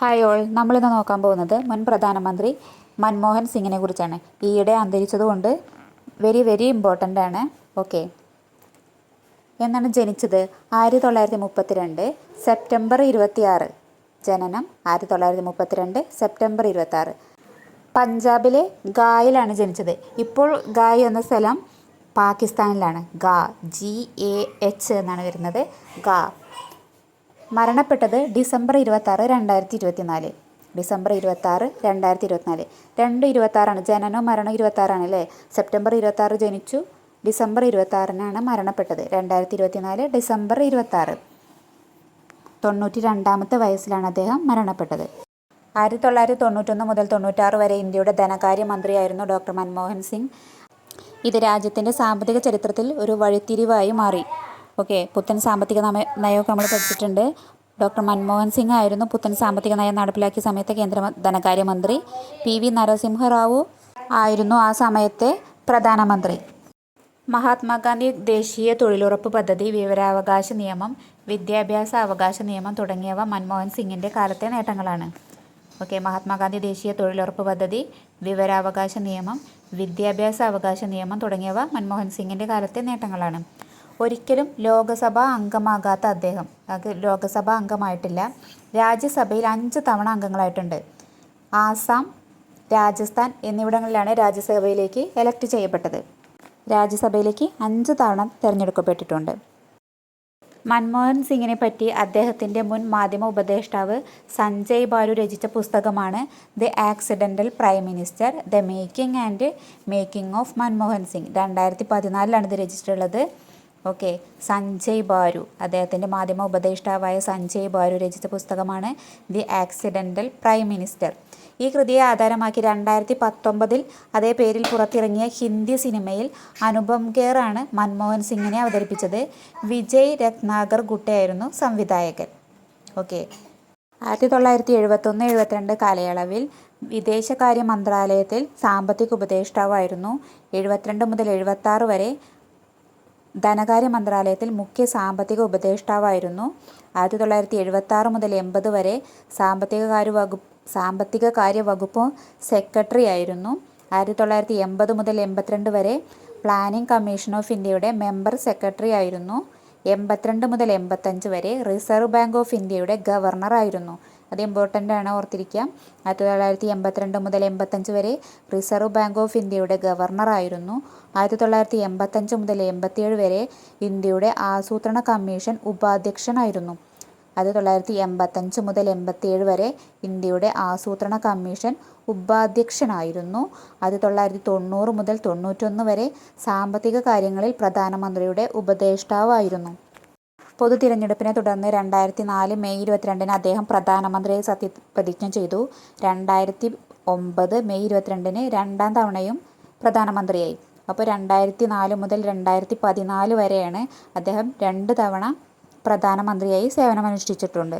Hi all നമ്മളിന്ന് നോക്കാൻ പോകുന്നത് മുൻ പ്രധാനമന്ത്രി മൻമോഹൻ സിംഗിനെ കുറിച്ചാണ്. ഈയിടെ അന്തരിച്ചതുകൊണ്ട് വെരി വെരി ഇമ്പോർട്ടന്റ് ആണ്. ഓക്കെ എന്നാണ് ജനിച്ചത്? ആയിരത്തി തൊള്ളായിരത്തി മുപ്പത്തിരണ്ട് സെപ്റ്റംബർ ഇരുപത്തിയാറ്. ജനനം ആയിരത്തി തൊള്ളായിരത്തി മുപ്പത്തിരണ്ട് സെപ്റ്റംബർ ഇരുപത്താറ് പഞ്ചാബിലെ ഗായിലാണ് ജനിച്ചത്. ഇപ്പോൾ ഗായ് എന്ന സ്ഥലം പാകിസ്ഥാനിലാണ്. ഗ ജി എ എച്ച് എന്നാണ് വരുന്നത്. ഗാ. മരണപ്പെട്ടത് ഡിസംബർ ഇരുപത്താറ് രണ്ടായിരത്തി ഇരുപത്തിനാല് ഡിസംബർ ഇരുപത്താറ് രണ്ടായിരത്തി ഇരുപത്തിനാല് രണ്ട് ഇരുപത്താറാണ്. ജനനവും മരണവും ഇരുപത്താറാണ് അല്ലേ? സെപ്റ്റംബർ ഇരുപത്താറ് ജനിച്ചു. ഡിസംബർ ഇരുപത്താറിനാണ് മരണപ്പെട്ടത്. രണ്ടായിരത്തി ഇരുപത്തിനാല് ഡിസംബർ ഇരുപത്താറ്. തൊണ്ണൂറ്റി രണ്ടാമത്തെ വയസ്സിലാണ് അദ്ദേഹം മരണപ്പെട്ടത്. ആയിരത്തി തൊള്ളായിരത്തി തൊണ്ണൂറ്റൊന്ന് മുതൽ തൊണ്ണൂറ്റാറ് വരെ ഇന്ത്യയുടെ ധനകാര്യ മന്ത്രിയായിരുന്നു ഡോക്ടർ മൻമോഹൻ സിംഗ്. ഇത് രാജ്യത്തിന്റെ സാമ്പത്തിക ചരിത്രത്തിൽ ഒരു വഴിത്തിരിവായി മാറി. ഓക്കെ പുത്തൻ സാമ്പത്തിക നയ നയമൊക്കെ നമ്മൾ പഠിച്ചിട്ടുണ്ട്. ഡോക്ടർ മൻമോഹൻ സിംഗ് ആയിരുന്നു പുത്തൻ സാമ്പത്തിക നയം നടപ്പിലാക്കിയ സമയത്തെ കേന്ദ്ര ധനകാര്യമന്ത്രി. പി വി നരസിംഹറാവു ആയിരുന്നു ആ സമയത്തെ പ്രധാനമന്ത്രി. മഹാത്മാഗാന്ധി ദേശീയ തൊഴിലുറപ്പ് പദ്ധതി വിവരാവകാശ നിയമം വിദ്യാഭ്യാസ അവകാശ നിയമം തുടങ്ങിയവ മൻമോഹൻ സിംഗിന്റെ കാലത്തെ നേട്ടങ്ങളാണ്. ഓക്കെ മഹാത്മാഗാന്ധി ദേശീയ തൊഴിലുറപ്പ് പദ്ധതി വിവരാവകാശ നിയമം വിദ്യാഭ്യാസ അവകാശ നിയമം തുടങ്ങിയവ മൻമോഹൻ സിംഗിന്റെ കാലത്തെ നേട്ടങ്ങളാണ്. ഒരിക്കലും ലോകസഭാ അംഗമാകാത്ത അദ്ദേഹം. അത് ലോകസഭാ അംഗമായിട്ടില്ല. രാജ്യസഭയിൽ അഞ്ച് തവണ അംഗങ്ങളായിട്ടുണ്ട്. ആസാം രാജസ്ഥാൻ എന്നിവിടങ്ങളിലാണ് രാജ്യസഭയിലേക്ക് എലക്ട് ചെയ്യപ്പെട്ടത്. രാജ്യസഭയിലേക്ക് അഞ്ച് തവണ തിരഞ്ഞെടുക്കപ്പെട്ടിട്ടുണ്ട്. മൻമോഹൻ സിംഗിനെ പറ്റി അദ്ദേഹത്തിന്റെ മുൻ മാധ്യമ ഉപദേഷ്ടാവ് സഞ്ജയ് ബാലു രചിച്ച പുസ്തകമാണ് the accidental prime minister the making and making of Manmohan Singh. രണ്ടായിരത്തി പതിനാലിലാണ് ഇത് രചിച്ചിട്ടുള്ളത് ഓക്കെ. സഞ്ജയ് ബാരു അദ്ദേഹത്തിന്റെ മാധ്യമ ഉപദേഷ്ടാവായ സഞ്ജയ് ബാരു രചിച്ച പുസ്തകമാണ് ദി ആക്സിഡന്റൽ പ്രൈം മിനിസ്റ്റർ. ഈ കൃതിയെ ആധാരമാക്കി രണ്ടായിരത്തി പത്തൊമ്പതിൽ അതേ പേരിൽ പുറത്തിറങ്ങിയ ഹിന്ദി സിനിമയിൽ അനുപം ഖേറാണ് മൻമോഹൻ സിംഗിനെ അവതരിപ്പിച്ചത്. വിജയ് രത്നാകർ ഗുട്ടയായിരുന്നു സംവിധായകൻ. ഓക്കെ. ആയിരത്തി തൊള്ളായിരത്തി എഴുപത്തൊന്ന് എഴുപത്തിരണ്ട് കാലയളവിൽ വിദേശകാര്യ മന്ത്രാലയത്തിൽ സാമ്പത്തിക ഉപദേഷ്ടാവായിരുന്നു. എഴുപത്തിരണ്ട് മുതൽ എഴുപത്താറ് വരെ ധനകാര്യ മന്ത്രാലയത്തിൽ മുഖ്യ സാമ്പത്തിക ഉപദേഷ്ടാവായിരുന്നു. ആയിരത്തി തൊള്ളായിരത്തി എഴുപത്തി ആറ് മുതൽ എൺപത് വരെ സാമ്പത്തിക കാര്യ വകുപ്പ് സാമ്പത്തിക കാര്യ വകുപ്പ് സെക്രട്ടറി ആയിരുന്നു. ആയിരത്തി തൊള്ളായിരത്തി എൺപത് മുതൽ എൺപത്തിരണ്ട് വരെ പ്ലാനിംഗ് കമ്മീഷൻ ഓഫ് ഇന്ത്യയുടെ മെമ്പർ സെക്രട്ടറി ആയിരുന്നു. എൺപത്തിരണ്ട് മുതൽ എൺപത്തഞ്ച് വരെ റിസർവ് ബാങ്ക് ഓഫ് ഇന്ത്യയുടെ ഗവർണർ ആയിരുന്നു. അത് ഇമ്പോർട്ടന്റ് ആണ് ഓർത്തിരിക്കുക. ആയിരത്തി തൊള്ളായിരത്തി എൺപത്തിരണ്ട് മുതൽ എൺപത്തഞ്ച് വരെ റിസർവ് ബാങ്ക് ഓഫ് ഇന്ത്യയുടെ ഗവർണർ ആയിരുന്നു. ആയിരത്തി തൊള്ളായിരത്തി എൺപത്തഞ്ച് മുതൽ എൺപത്തിയേഴ് വരെ ഇന്ത്യയുടെ ആസൂത്രണ കമ്മീഷൻ ഉപാധ്യക്ഷനായിരുന്നു. ആയിരത്തി തൊള്ളായിരത്തി എൺപത്തഞ്ച് മുതൽ എൺപത്തിയേഴ് വരെ ഇന്ത്യയുടെ ആസൂത്രണ കമ്മീഷൻ ഉപാധ്യക്ഷനായിരുന്നു. ആയിരത്തി തൊള്ളായിരത്തി തൊണ്ണൂറ് മുതൽ തൊണ്ണൂറ്റൊന്ന് വരെ സാമ്പത്തിക കാര്യങ്ങളിൽ പ്രധാനമന്ത്രിയുടെ ഉപദേഷ്ടാവായിരുന്നു. പൊതു തിരഞ്ഞെടുപ്പിനെ തുടർന്ന് രണ്ടായിരത്തി നാല് മെയ് ഇരുപത്തിരണ്ടിന് അദ്ദേഹം പ്രധാനമന്ത്രിയെ സത്യപ്രതിജ്ഞ ചെയ്തു. രണ്ടായിരത്തി ഒമ്പത് മെയ് ഇരുപത്തിരണ്ടിന് രണ്ടാം തവണയും പ്രധാനമന്ത്രിയായി. അപ്പോൾ രണ്ടായിരത്തി നാല് മുതൽ രണ്ടായിരത്തി പതിനാല് വരെയാണ് അദ്ദേഹം രണ്ട് തവണ പ്രധാനമന്ത്രിയായി സേവനമനുഷ്ഠിച്ചിട്ടുണ്ട്.